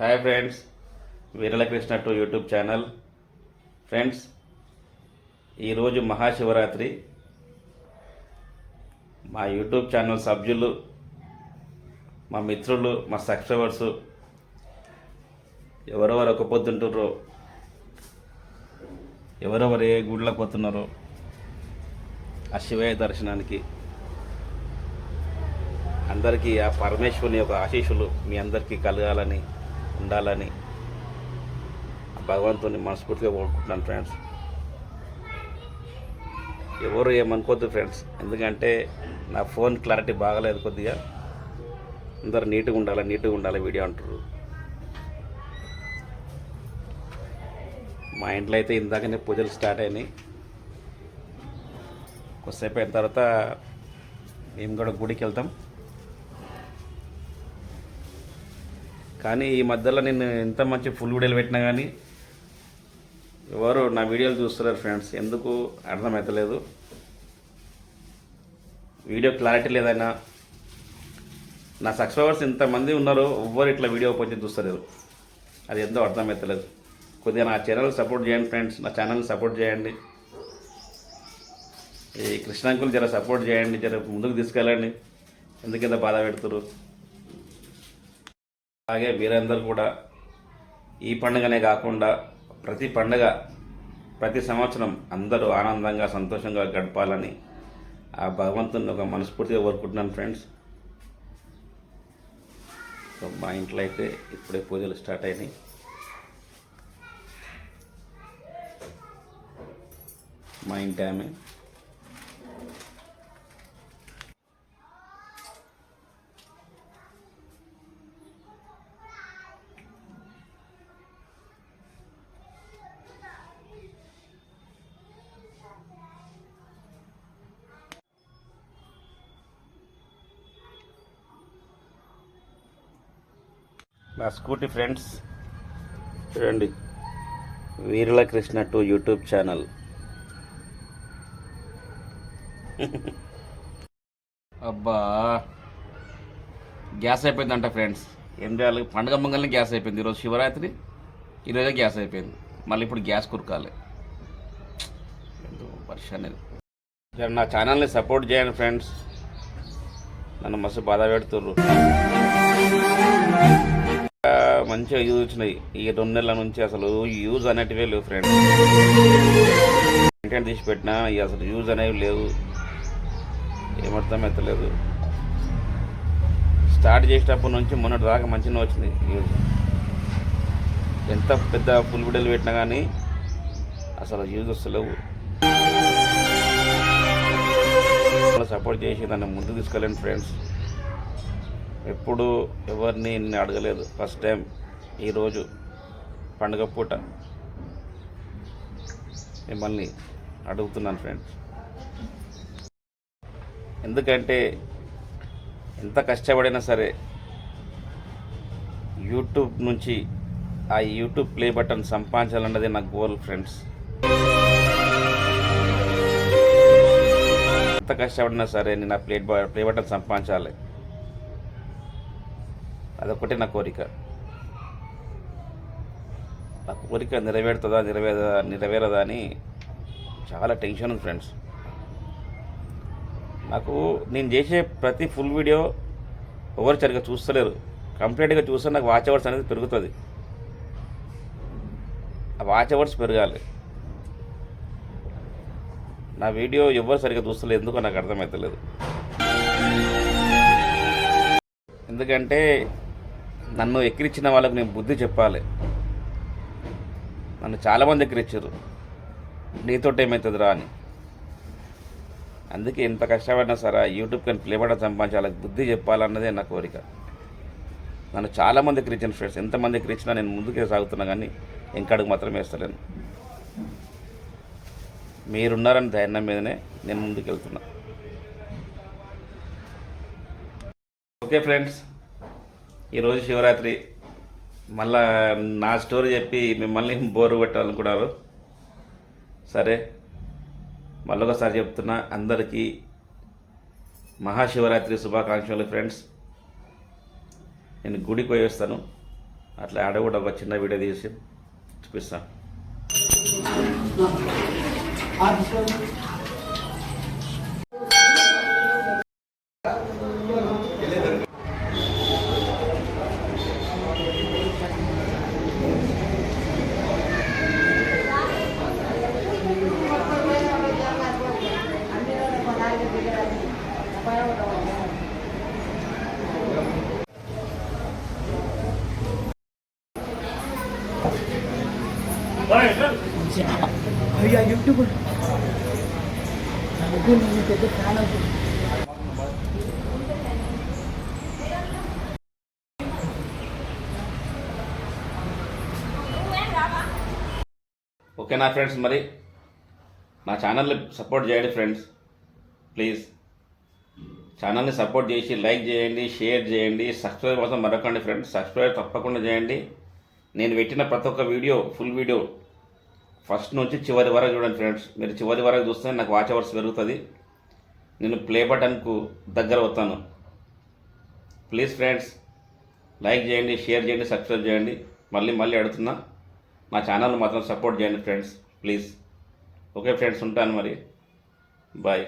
Hi friends Veeralakrishna to YouTube channel. Friends ఈరోజు మహాశివరాత్రి. మా YouTube channel సభ్యులు మా మిత్రులు మా సబ్స్క్రైబర్స్ ఎవరెవరు ఒక పొద్దుంటుర్రో ఎవరెవరు ఏ గుడిలోకి పోతున్నారో ఆ శివయ్య దర్శనానికి అందరికీ ఆ పరమేశ్వరుని యొక్క ఆశీస్సులు మీ అందరికీ కలగాలని ఉండాలని భగవంతుని మనస్ఫూర్తిగా కోరుకుంటున్నాను ఫ్రెండ్స్. ఎవరు ఏమనుకోవద్దు ఫ్రెండ్స్. ఎందుకంటే నా ఫోన్ క్లారిటీ బాగలేదు కొద్దిగా. అందరు నీట్గా ఉండాలి నీట్గా ఉండాలి వీడియో అంటారు మా ఇంట్లో అయితే ఇందాకనే పూజలు స్టార్ట్ అయినాయి. కొద్దిసేపు అయిన తర్వాత మేము కూడా గుడికి వెళ్తాం. కానీ ఈ మధ్యలో నేను ఎంత మంచి ఫుల్ వీడియోలు పెట్టినా కానీ ఎవరు నా వీడియోలు చూస్తున్నారు ఫ్రెండ్స్ ఎందుకు అర్థమవుతలేదు వీడియో క్లారిటీ లేదైనా నా సబ్స్క్రైబర్స్ ఇంతమంది ఉన్నారు ఎవ్వరు ఇట్లా వీడియో కొంచెం చూస్తలేరు అది ఎంతో అర్థమవుతలేదు కొద్దిగా నా ఛానల్ సపోర్ట్ చేయండి ఫ్రెండ్స్ నా ఛానల్ సపోర్ట్ చేయండి. ఈ కృష్ణాంకులు జర సపోర్ట్ చేయండి జర ముందుకు తీసుకెళ్ళండి. ఎందుకంత బాధ పెడుతున్నారు అలాగే వీరందరూ కూడా ఈ పండుగనే కాకుండా ప్రతి పండుగ ప్రతి సంవత్సరం అందరూ ఆనందంగా సంతోషంగా గడపాలని ఆ భగవంతుని ఒక మనస్ఫూర్తిగా కోరుకుంటున్నాను ఫ్రెండ్స్. సో మా ఇంట్లో అయితే ఇప్పుడే పూజలు స్టార్ట్ అయినాయి. మా ఇంటి ఆమె నా స్కూటీ ఫ్రెండ్స్. చూడండి. Veerula Krishna to YouTube channel. అబ్బా. గ్యాస్ అయిపోయిందంట ఫ్రెండ్స్. ఏం చేయాలి? పండగ మంగళని గ్యాస్ అయిపోయింది. ఈరోజు శివరాత్రి ఈరోజే గ్యాస్ అయిపోయింది. మళ్ళీ ఇప్పుడు గ్యాస్ కురకాలి. వర్షం అనేది. నా ఛానల్ని సపోర్ట్ చేయండి ఫ్రెండ్స్. నన్ను మస్తు బాధ పెడుతుర్రు. మంచిగా యూజ్ వచ్చినాయి. ఈ రెండు నెలల నుంచి అసలు యూజ్ అనేటివే లేవు ఫ్రెండ్స్ కంటెంట్ తీసి పెట్టినా అసలు యూజ్ అనేవి లేవు. ఏమర్థం ఎత్తలేదు స్టార్ట్ చేసేటప్పటి నుంచి మొన్నటి దాకా మంచిగా వచ్చింది యూజ్ ఎంత పెద్ద ఫుల్ బిడ్డలు పెట్టినా కానీ అసలు యూజ్ వస్తలేవు సపోర్ట్ చేసి దాన్ని ముందుకు తీసుకెళ్ళండి ఫ్రెండ్స్ ఎప్పుడు ఎవరిని నేను అడగలేదు. ఫస్ట్ టైం ఈరోజు పండుగ పూట మిమ్మల్ని అడుగుతున్నాను ఫ్రెండ్స్. ఎందుకంటే ఎంత కష్టపడినా సరే యూట్యూబ్ నుంచి ఆ యూట్యూబ్ ప్లే బటన్ సంపాదించాలన్నది నా గోల్ ఫ్రెండ్స్. ఎంత కష్టపడినా సరే నేను ఆ ప్లే ప్లే బటన్ సంపాదించాలి. అదొకటి నా కోరిక. నా కోరిక నెరవేరుతుందా నెరవేరదా నెరవేరదా అని చాలా టెన్షన్ ఉంది ఫ్రెండ్స్. నాకు నేను చేసే ప్రతి ఫుల్ వీడియో ఎవరు సరిగ్గా చూస్తలేరు. కంప్లీట్గా చూస్తే నాకు వాచ్ అవర్స్ అనేది పెరుగుతుంది. ఆ వాచ్ అవర్స్ పెరగాలి. నా వీడియో ఎవరు సరిగ్గా చూస్తలేదు ఎందుకో నాకు అర్థమవుతలేదు ఎందుకంటే నన్ను ఎక్కిరించిన వాళ్ళకు నేను బుద్ధి చెప్పాలి. నన్ను చాలామంది ఎక్కిరించారు నీతోటి ఏమవుతుందిరా అని. అందుకే ఎంత కష్టపడినా సరే యూట్యూబ్ కానీ ప్లేబడ బటన్ సంపాదించాలి బుద్ధి చెప్పాలన్నదే నా కోరిక. నన్ను చాలామంది ఎక్కిరించాను ఫ్రెండ్స్ ఎంతమంది ఎక్కిరించినా నేను ముందుకే సాగుతున్నా కానీ ఇంకడుగు మాత్రం వేస్తలేను. మీరున్నారని ధైర్యం మీదనే నేను ముందుకు వెళ్తున్నా ఓకే ఫ్రెండ్స్ ఈరోజు శివరాత్రి. మళ్ళా నా స్టోరీ చెప్పి మిమ్మల్ని బోరు పెట్టాలనుకున్నారు సరే మళ్ళొకసారి చెప్తున్నా అందరికీ మహాశివరాత్రి శుభాకాంక్షలు ఫ్రెండ్స్. నేను గుడికి పోయి వస్తాను. అట్లా ఆడ కూడా ఒక చిన్న వీడియో తీసి చూపిస్తాను అయ్యా యూట్యూబ్ నేను పెద్ద ఫ్యాన్ అవుతుంది ఓకేనా ఫ్రెండ్స్ మరి నా ఛానల్ని సపోర్ట్ చేయండి ఫ్రెండ్స్ ప్లీజ్. ఛానల్ని సపోర్ట్ చేసి లైక్ చేయండి షేర్ చేయండి సబ్స్క్రైబ్ కోసం మరొకండి ఫ్రెండ్స్. సబ్స్క్రైబ్ తప్పకుండా చేయండి. నేను పెట్టిన ప్రతి ఒక్క వీడియో ఫుల్ వీడియో ఫస్ట్ నుంచి చివరి వరకు చూడండి ఫ్రెండ్స్. మీరు చివరి వరకు చూస్తే నాకు వాచ్ అవర్స్ పెరుగుతుంది. నేను ప్లే బటన్కు దగ్గర అవుతాను. ప్లీజ్ ఫ్రెండ్స్ లైక్ చేయండి షేర్ చేయండి సబ్స్క్రైబ్ చేయండి. మళ్ళీ మళ్ళీ అడుగుతున్నా నా ఛానల్ మాత్రం సపోర్ట్ చేయండి ఫ్రెండ్స్. ప్లీజ్. ఓకే ఫ్రెండ్స్ ఉంటాను మరి. బాయ్.